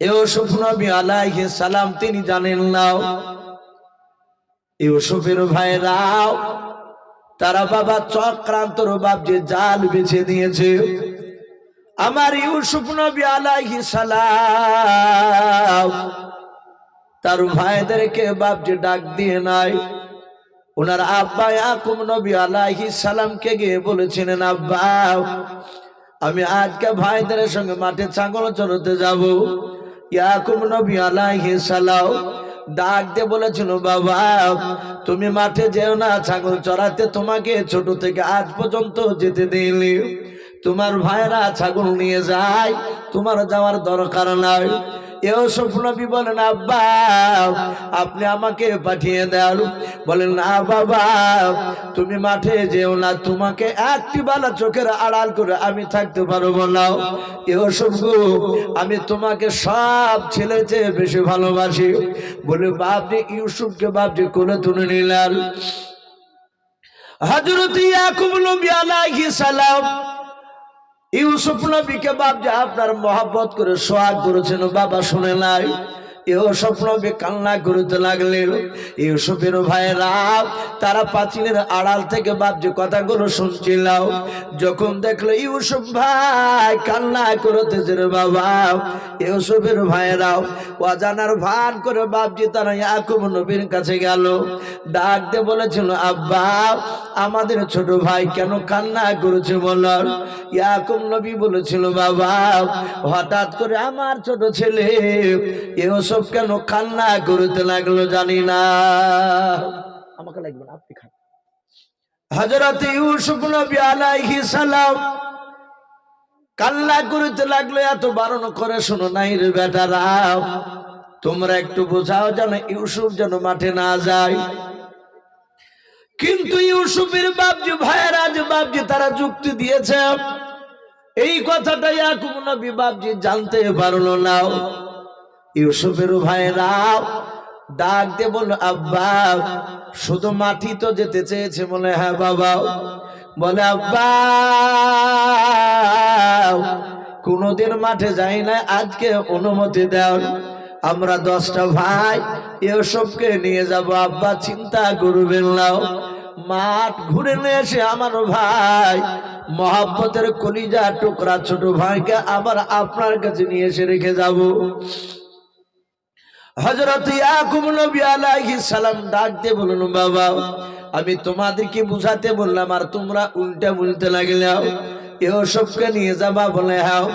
ইউসুফ নবী আলাইহিস সালাম, তিনি জানেন নাও ইউসুফের ভাইরাও তারা বাবা চক্রান্তর বাপ যে জাল বেছে দিয়েছে আমার ইউসুফ নবী আলাইহিস সালাম, তার ভাইদেরকে বাপ যে ডাক দিয়ে নাই। ওনার আব্বা ইয়াকুব নবী আলাইহিস সালামকে গিয়ে বলেছিলেন, আব্বা, আমি আজকে ভাইদের সঙ্গে মাঠে ছাগল চড়তে যাব। ইয়াকুব নবী আলাইহিস সালাম। ডাক দিয়ে বলেছিল, বাবা, তুমি মাঠে যেও না, ছাগল চড়াতে তোমাকে ছোট থেকে আজ পর্যন্ত যেতে দিইনি। তোমার ভাইরা ছাগল নিয়ে যায়, তোমার যাওয়ার দরকার নাই। এও স্বপ্নবী বলেন, আব্বা, আপনি আমাকে পাঠিয়ে দেন। বলেন, না বাবা, তুমি মাঠে যেও না, তোমাকে একটি বালা চোখের আড়াল করে আমি থাকতে পারব না। এও সবগু আমি তোমাকে সব ছেলে চেয়ে বেশি ভালোবাসি। বলে বাপজি ইউসুফকে বাপজি কোলে তুলে নিলেন। হজরত ইয়াকুব নবী আলাইহিস সালাম ইউসুফ নবীকে বাপ যে আপনার মহাব্বত করে সোহাগ করেছেন বাবা শুনে নাই। ইউসুফ নবী কান্না করতে লাগলেন। ইউসুফের ভাইরা তারা পাঁচিলের আড়াল থেকে যে কথাগুলো শুনছিল যখন দেখল ইউসুফ ভাই কান্না করতেছে রে বাবা। ইউসুফের ভাইরাও অজানার ভান করে বাপজি তারা ইয়াকুব নবীর কাছে গেল, ডাক দিয়ে বলেছিল, আব্বা, আমাদের ছোট ভাই কেন কান্না করেছে বলার? ইয়াকুব নবী বলেছিল, বাবা, হঠাৎ করে আমার ছোট ছেলে এসব কেন কান্না করতে লাগল জানি না। আমাকে লাগবে না আপনি খান। হজরত ইউসুফ নবী আলাইহি সালাম কান্না করতে লাগল এত বারণ করে শোনো নাই রে বেটারা তোমরা একটু বোঝাও যেন ইউসুফ যেন মাঠে না যায়। কিন্তু ইউসুফের বাপজি ভাইয়েরা যে বাপজি তারা যুক্তি দিয়েছে এই কথাটা ইয়াকুব নবী বাপজি জানতে পারল না। ইউসুফের ভাইয়েরা ডাক দিয়ে বলল, আব্বা, শুধু মাটি তো যেতে চেয়েছে বলে হ্যাঁ বাবা। বলে, আব্বা, কোনোদিন মাঠে যাই না, আজকে অনুমতি দেও। আমরা দশটা ভাই এসবকে নিয়ে যাব। আব্বা, চিন্তা করবেন নাও মাঠ ঘুরে নিয়ে এসে আমার ভাই মহাব্বতের কলিজা টুকরা ছোট ভাইকে আবার আপনার কাছে নিয়ে এসে রেখে যাব। হজরত ইয়াকুব নবী আলাইহিস সালাম ডাক দিয়ে বলুন বাবা, আমি তোমাদেরকে বুঝাতে বললাম, আর তোমরা উল্টা বলতে লাগলাও এও সবকে নিয়ে যাবা বলে, হাও,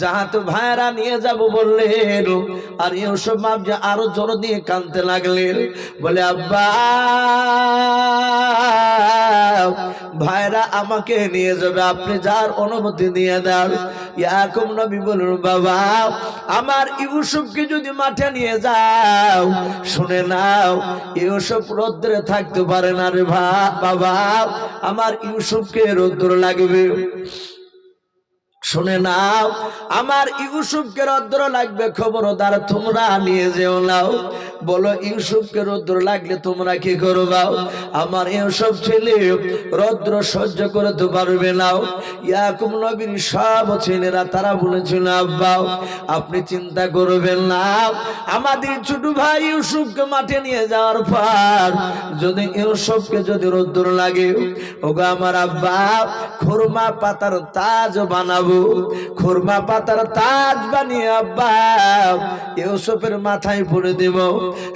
যাহা তো ভাইরা নিয়ে যাব বললেন আর এও সব আরও জোর দিয়ে কানতে লাগলেন বলে, আব্বা ভাইরা আমাকে নিয়ে যাবে, আপনি যার অনুমতি দিয়ে দাও। ইয়াকুব নবী বলুন বাবা, আমার ইউসুফকে যদি মাঠে নিয়ে যাও, শুনে নাও, ইউসুফ রৌদ্রে থাকতে পারে না রে বাবা, আমার ইউসুফকে রৌদ্র লাগবে। শুনে নাও, আমার ইউসুফকে রৌদ্র লাগবে, খবরদার তোমরা নিয়ে যেও নাও। বলো, ইউসুফকে রৌদ্র লাগলে তোমরা কি করবাও আমার ইউসুফ ছেলে রৌদ্র সহ্য করতে পারবে নাও ইয়াকুব নবীর সব ছেলেরা তারা বলেছিল আব্বাও আপনি চিন্তা করবেন না। আমাদের ছোট ভাই ইউসুফকে মাঠে নিয়ে যাওয়ার পর যদি ইউসুফকে যদি রৌদ্র লাগে, ওগো আমার আব্বা, খুরমা পাতার তাজ বানাবো। খুরমা পাতার তাজ বানিয়ে আব্বা, ইউসুফের মাথায় পড়ে দেব।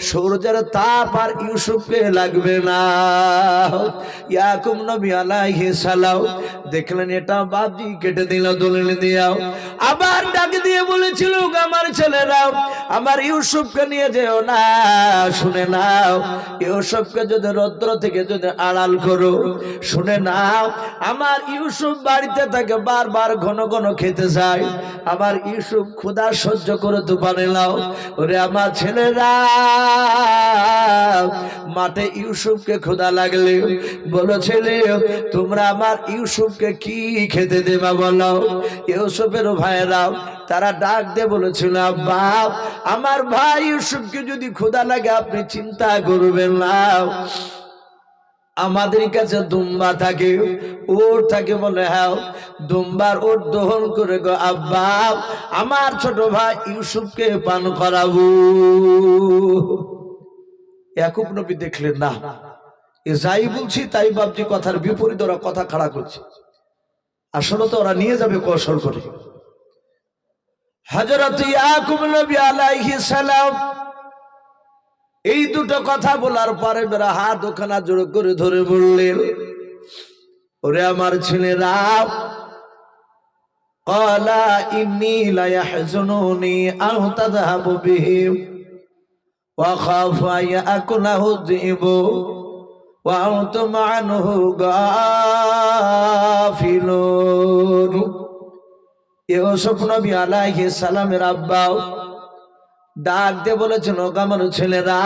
সূর্যের তাপ আর ইউসুফকে লাগবে না। ইয়াকুব নবী আলাইহি সালাম দেখলেন, এটা বাবজি কেটে দিল দলিল দিয়াও আবার ডাক দিয়ে বলেছিল আমার ছেলেরাও আমার ইউসুফকে নিয়ে যেও না, শুনে নাও। ইউসুফকে যদি রৌদ্র থেকে যদি আড়াল করো, শুনে নাও। আমার ইউসুফ বাড়িতে থাকে, বারবার ঘন ঘন খেতে চায় আমার ইউসুফ ক্ষুধা সহ্য করতে পারে নাও। ওরে আমার ছেলেরা, মাঠে ইউসুফকে ক্ষুধা লাগলে বলো ছেলে, তোমরা আমার ইউসুফকে কি খেতে দেবা বলো? ইউসুফের ভাইয়েরা, তারা ডাক দিয়ে বলেছিল বাপ আমার ভাই ইউসুফকে যদি ক্ষুধা লাগে, আপনি চিন্তা করবেন না। আমাদের কাছে দুম্বা থাকে ওর থাকে বলে হ্যাঁ দুম্বার ওর দহন করে গো আব্বা, আমার ছোট ভাই ইউসুফকে পান করাবো। একুব নবী দেখলেন, না, এ যাই বলছি, তাই ভাবছি কথার বিপরীত, ওরা কথা খাড়া করছে। আসলে তো ওরা নিয়ে যাবে কৌশল করে। হজরত ইয়াকুব নবী আলাইহিস সালাম এই দুটো কথা বলার পরে বেরা হাত ওখানা জোর করে ধরে বললেন, ওরে আমার ছেলেরা, কলা ইন্নি লায়াহজুনুনি এ সালামের আব্বাও ডাক দিয়ে বলেছেন, ও আমার ছেলেরা,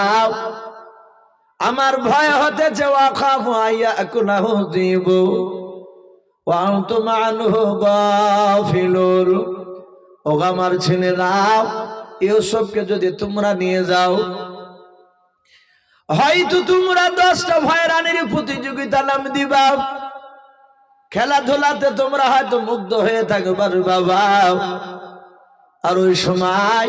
আমার ভয় হতেছে ওয়াখাফু আইয়া কুনাহু দিব ওয়ান্তুম আনহু গাফিলুন। ও আমার ছেলেরা, ইউসুফকে যদি তোমরা নিয়ে যাও, হয়তো তোমরা দশটা ভয়রানির প্রতিযোগিতা নাম দিবা। খেলাধুলাতে তোমরা হয়তো মুগ্ধ হয়ে থাকবার বাবা। আর ওই সময়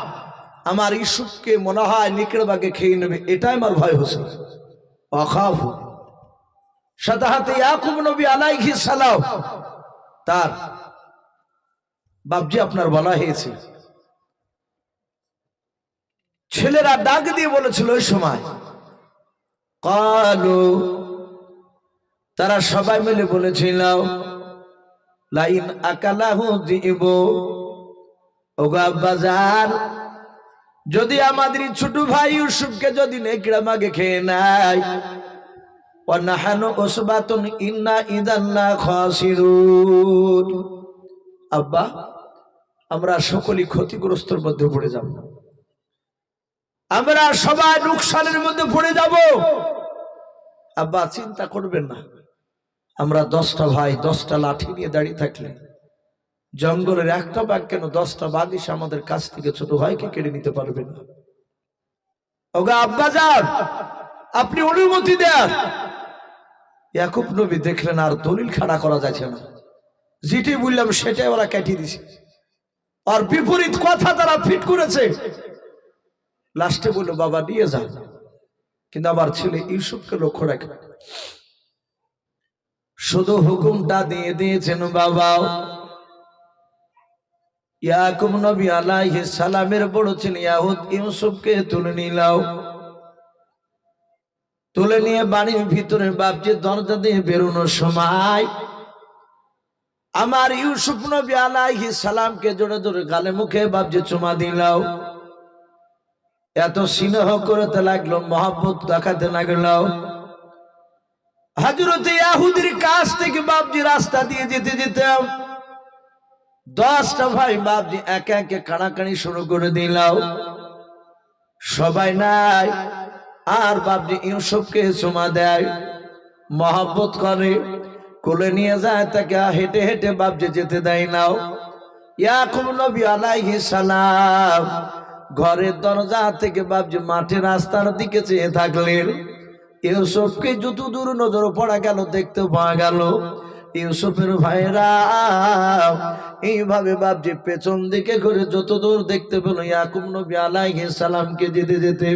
আমার ইসুফকে মনে হয় নিকড়ে বাগে খেয়ে নেবে, এটাই আমার ভয় হচ্ছে। অখাফ। ইয়াকুব নবী আলাইহি সালাম, তার আপনার বলা হয়েছে। ছেলেরা ডাক দিয়ে বলেছিল ওই সময়, কালো। তারা সবাই মিলে বলেছিল লাইন আকালাহু দিব ওগা বাজার যদি আমাদের ছোট ভাই ইউসুফকে যদি নেকড়া মাগে খেয়ে নাই অনাহানো ওসবাতুন ইন্না ইদান্না খাসিরুন। আব্বা, আমরা সকলেই ক্ষতিগ্রস্তর মধ্যে পড়ে যাব। আমরা সবাই নুকসানের মধ্যে পড়ে যাব। আব্বা, চিন্তা করবেন না। আমরা দশটা ভাই, দশটা লাঠি নিয়ে দাঁড়িয়ে থাকলে জঙ্গলের একটা বাঘ কেন দশটা বাঘ এসে আমাদের কাছ থেকে ছোট ভাইকে কেড়ে নিতে পারবে না? ওগা আব্বা যান আপনি অনুমতি দেন। ইয়াকুব নবী দেখলেন আর দলিল খাড়া করা যাচ্ছে না। যেটি বললাম, সেটাই ওরা কেটে দিছে। আর বিপরীত কথা তারা ফিট করেছে। লাস্টে বলল, বাবা, নিয়ে যান। কিন্তু আমার ছেলে ইউসুফকে লক্ষ্য রাখে। শুধু হুকুমটা দিয়ে দিয়েছেন বাবা ইয়াকুব নবী আলাইহিস সালামের বড় ছেলে ইয়াহুদ ইউসুফকে তুলে নিলাও তুলে নিয়ে বাড়ির ভিতরে বাপজি দরজা দিয়ে বেরোনোর সময় আমার ইউসুফ নবী আলাইহিস সালামকে জোরে জোরে গালে মুখে বাপজি চুমা দিলাও এত স্নেহ করতে লাগল, মহাব্বত দেখাতে লাগল। হাজরত ইয়াহুদের কাছ থেকে বাপজি রাস্তা দিয়ে যেতে যেতে দশটা ভাই বাপজি একে একে কাড়াকাড়ি শুরু করে দিলাও সবাই নাই, আর বাপজি ইউসুফকে চুমা দেয়, মহাব্বত করে, কোলে নিয়ে যায়, তাকে হেঁটে হেঁটে বাপজি যেতে দেয় নাও। ইয়াকুব নবী আলাইহিস সালাম ঘরের দরজা থেকে বাপজি মাঠের রাস্তার দিকে চেয়ে থাকলেন। ইউসুফকে যত দূর নজর পড়া গেল, দেখতে পাওয়া গেল ইউসুফের ভাইরা, এইভাবে বাপজি পেছন দিকে ঘুরে যত দূর দেখতে পেল ইয়াকুব নবী আলাইহিস সালামকে যেতে যেতে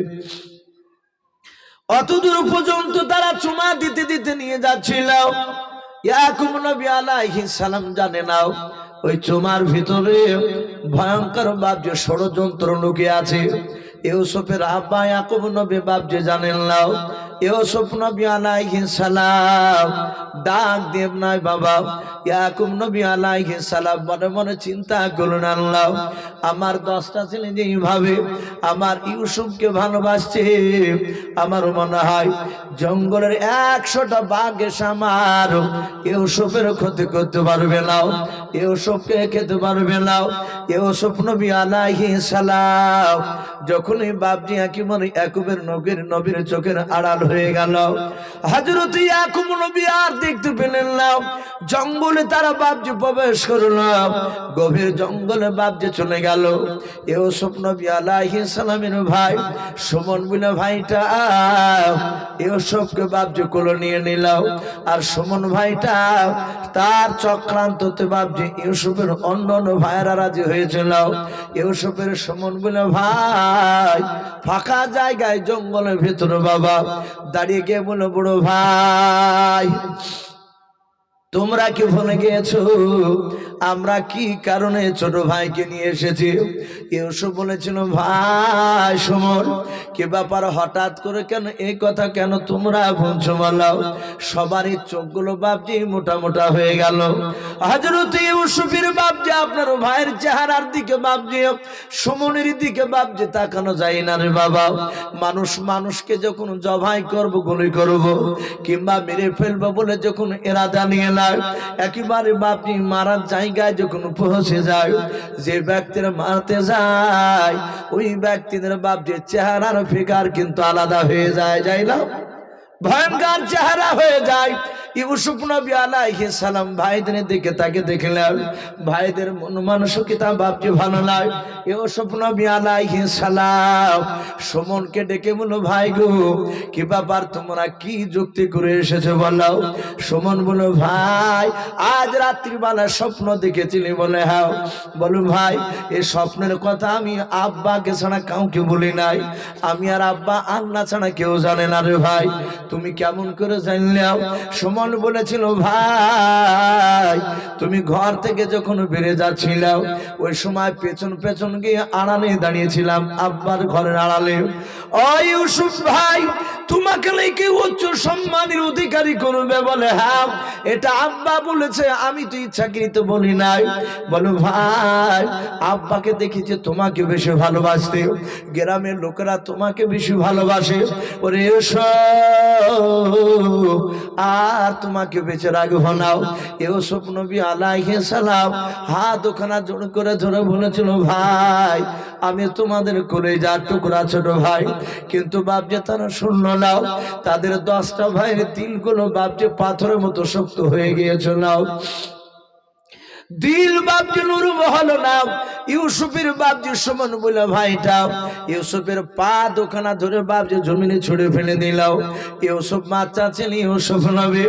অত দূর পর্যন্ত তারা চুমা দিতে দিতে নিয়ে যাচ্ছিল। ইয়াকুব নবী আলাইহিস সালাম জানে নাও ওই চুমার ভিতরে ভয়ঙ্কর বাপজি ষড়যন্ত্র লুকিয়ে আছে। ইউসুফের আব্বা ইয়াকুব নবী বাপজি জানেন নাও ইউসুফ নবী আলাইহিস সালাম, ডাক দেব নাই বাবা। ইয়াকুব নবী আলাইহিস সালাম, মনে মনে চিন্তা করুন আল্লাহ, আমার দশটা ছেলে যেইভাবে আমার ইউসুফকে ভালোবাসছে। আমার মনে হয় জঙ্গলের একশোটা বাঘে সামার ইউসুফের ক্ষতি করতে পারবে না। ইউসুফকে খেতে পারবে না। ইউসুফ নবী আলাইহিস সালাম, যখনই বাপজি একেবারে একুবের নবীর নবীর চোখের আড়াল হয়ে গেল। হজরত ইয়াকুব নবী আর দেখতে পেলেন না। জঙ্গলে তারা বাপজি প্রবেশ করল। গভীর জঙ্গলে বাপজি চলে গেল। ইউসুফ নবী আলাইহিস সালামের ভাই, সুমন বলে ভাইটা, ইউসুফকে বাপজি কোলে নিয়ে নিল। আর সুমন ভাইটা, তার চক্রান্ততে বাপজি ইউসুফের অন্য অন্য ভাইয়েরা রাজি হয়েছিল। ইউসুফের সুমন বলে, ভাই, ফাঁকা জায়গায় জঙ্গলের ভিতরে বাবা দাঁড়িয়ে গিয়ে বলো বড় ভাই তোমরা কি ভুলে গিয়েছো? আমরা কি কারণে ছোট ভাইকে নিয়ে এসেছি? ইউসুফ বলেছিল, ভাই, সুমন, কি ব্যাপার? হঠাৎ করে কেন এই কথা কেন তোমরা বলছো বলাও সবারই চোখগুলো বাপজি মোটা মোটা হয়ে গেল। হজরত ইউসুফের বাপজি আপনার ভাইয়ের চেহারার দিকে বাপজি, সুমনের দিকে বাপজি তাকানো যায় না রে বাবা। মানুষ মানুষকে যখন জবাই করব, গুলি করব, কিংবা মেরে ফেলব বলে যখন এরাদা নিয়ে না একেবারে বাপনি মারার জায়গায় যখন পৌঁছে যায়, যে ব্যক্তির মারতে যায়, ওই ব্যক্তিদের বাপ যে চেহারার ফিকার কিন্তু আলাদা হয়ে যায়, যাই না? ভয়ঙ্কর চেহারা হয়ে যায়। ইউসুফ নবী আলাইহিস সালাম ভাইদের দিকে তাকে দেখলেন। ভাইদের মন মানসিকতা বাপজি ভালো নয় ইউসুফ নবী আলাইহিস সালাম সুমনকে ডেকে বলো ভাই গো, কি ব্যাপার? তোমরা কি যুক্তি করে এসেছ বলো? সুমন বলো ভাই, আজ রাত্রিবেলা স্বপ্ন দেখেছিলি বলে হ্যাঁ। বলো ভাই এই স্বপ্নের কথা আমি আব্বাকে ছাড়া কাউকে বলি নাই। আমি আর আব্বা আল্লাহ ছাড়া কেউ জানে না রে ভাই। তুমি কেমন করে জানলাম সুমন বলেছিল, ভাই, তুমি ঘর থেকে যখন বেড়ে যাচ্ছিলাম, ওই সময় পেছন পেছন গিয়ে আড়ালে দাঁড়িয়েছিলাম আব্বার ঘরের আড়ালে। ও ইউসুফ ভাই, তোমাকে নাকি উচ্চ সম্মানের অধিকারী করবে বলে হ্যাঁ এটা আব্বা বলেছে, আমি তো ইচ্ছাকৃত বলি নাই। বলো ভাই, আব্বাকে দেখেছে তোমাকে বেশি ভালোবাসতে, গ্রামের লোকেরা তোমাকে বেশি ভালোবাসে। ওরে আর তোমাকে বেঁচে রাখব নাও। এও স্বপ্ন বি আলাইহে সালাম হাত ওখানা জোর করে ধরে বলেছিল, ভাই, আমি তোমাদের করে যা টুকরা ছোট ভাই। কিন্তু বাপজে তারা শূন্য নাও তাদের দশটা ভাইয়ের তিলগুলো বাপজে পাথরের মতো শক্ত হয়ে গিয়েছে নাও দিল বাপজি নুরু হলো না। ইউসুফের বাপজি সমান বলে ভাইটা, ইউসুফের পা দোকানা ধরে বাপজি জমিনে ছুড়ে ফেলে দিল। ইউসুফ বাচ্চা ছেলে, ইউসুফ নবী,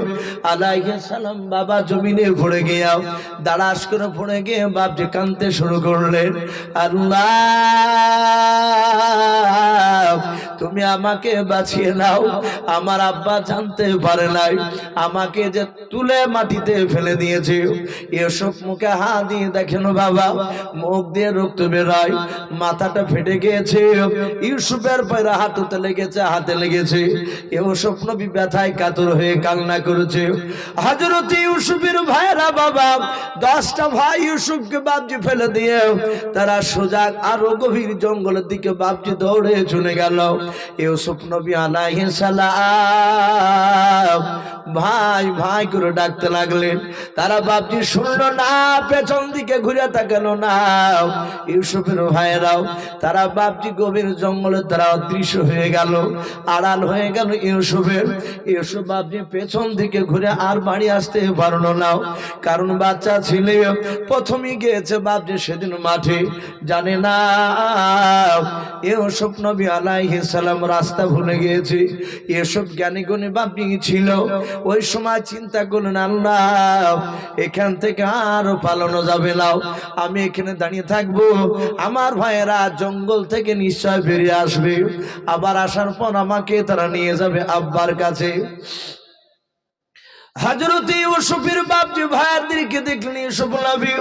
আলাইহি সালাম বাবা জমিনে পড়ে গিয়া দাঁড়াস করে পড়ে গিয়ে বাপজি কানতে শুরু করলেন আল্লাহ, তুমি আমাকে বাঁচিয়ে নাও। আমার আব্বা জানতে পারে নাই। আমাকে যে তুলে মাটিতে ফেলে দিয়েছে। এসব মুখে হাত দিয়ে দেখেন বাবা, মুখ দিয়ে রক্ত বেরোয়, মাথাটা ফেটে গিয়েছে, ইউসুফের পয়রা হাঁটুতে লেগেছে, হাতে লেগেছে, এও স্বপ্ন ব্যথায় কাতর হয়ে কান্না করেছে। হজরত ইউসুফের ভাইরা বাবা, দশটা ভাই ইউসুফকে বাবজি ফেলে দিয়ে তারা সোজা আরও গভীর জঙ্গলের দিকে বাবজি দৌড়ে চলে গেল। ইউসুফ নবী আলাইহিস সালাম, ভাই ভাই করে ডাকতে লাগলেন। তারা বাপজি শুনলো না পেছন দিকে ঘুরে না। ইউসুফের তারা বাপজি গভীর জঙ্গলে তারা অদৃশ্য হয়ে গেল। আড়াল হয়ে গেল ইউসুফের। ইউসুফ বাপজি পেছন দিকে ঘুরে আর বাড়ি আসতে কারণ বাচ্চা ছিল প্রথমে গিয়েছে বাপজি সেদিন মাঠে। জানে না, ইউসুফ নবী আলাইহিস সালাম রাস্তা ভুলে গিয়েছে। এসব জ্ঞানী গুণী বাপজি ছিল। ওই সময় চিন্তা করলেন, আল্লাহ, এখান থেকে আরও পালানো যাবে নাও আমি এখানে দাঁড়িয়ে থাকব। আমার ভাইয়েরা জঙ্গল থেকে নিশ্চয় বেরিয়ে আসবে। আবার আসার পর আমাকে তারা নিয়ে যাবে আব্বার কাছে। হাজরত ইউসুফের বাপ যে ভাইয়ারদেরকে দেখলেন ইউসুফ নবী।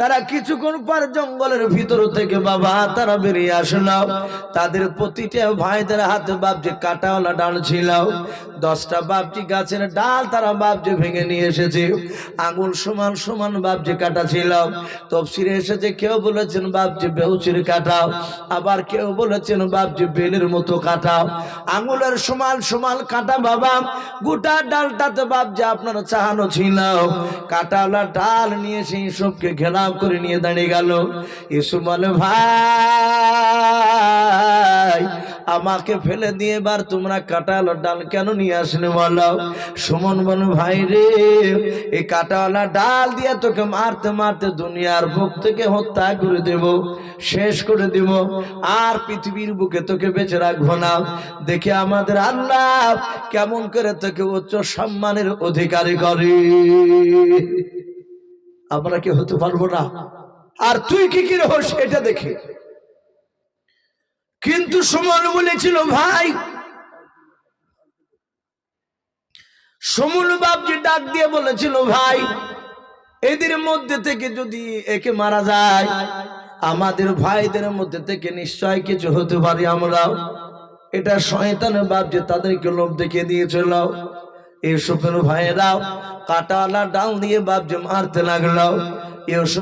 তারা কিছুক্ষণ পর জঙ্গলের ভিতর থেকে বাবা, তারা বেরিয়ে আসলো তাদের প্রতিটা ভাইদের হাতে বাপজি কাটাওয়ালা ডাল ছিল। দশটা বাপজি গাছের ডাল তারা বাপজি ভেঙে নিয়ে এসেছে। আঙুল সমান সমান বাপজি কাটা ছিল। তফসিরে এসেছে, কেউ বলেছেন বাপজি বেউচির কাটাও আবার কেউ বলেছেন বাপজি বেলের মতো কাটাও আঙুলের সমান সমান কাটা বাবা, গোটা ডালটাতে বাপজি আপনার চাহানো ছিল। কাটাওয়ালা ডাল নিয়ে সেই সবকে ঘেরাও করে নিয়ে দাঁড়িয়ে গেল। ইসু বলে, ভাই, আমাকে ফেলে দিয়ে এবার তোমরা কাটালো ডাল কেন নিয়ে আসলে বলো? সুমন বল, ভাই রে, এই কাটাওয়ালা ডাল দিয়ে তোকে মারতে মারতে দুনিয়ার বুক থেকে হত্যা করে দেব, শেষ করে দেব, আর পৃথিবীর বুকে তোকে বেঁচে রাখব না। দেখে আমাদের আল্লাহ কেমন করে তোকে উচ্চ সম্মানের অধিকারী করে। আমরা কি হতে পারব না। আর তুই কি কি রহস এটা দেখে? কিন্তু সুমন বলেছিল, ভাই সমুল বাপজি ডাক দিয়ে বলেছিল, ভাই, এদের মধ্যে থেকে যদি একে মারা যায়, আমাদের ভাইদের মধ্যে থেকে নিশ্চয় কিছু হতে পারি আমরাও। এটা শয়তানের বাপ যে তাদেরকে লোভ দেখিয়ে দিয়েছিল। এসবের ভাইয়েরাও কাটাওয়ালা ডাল দিয়ে বাপ যে মারতে লাগল এসব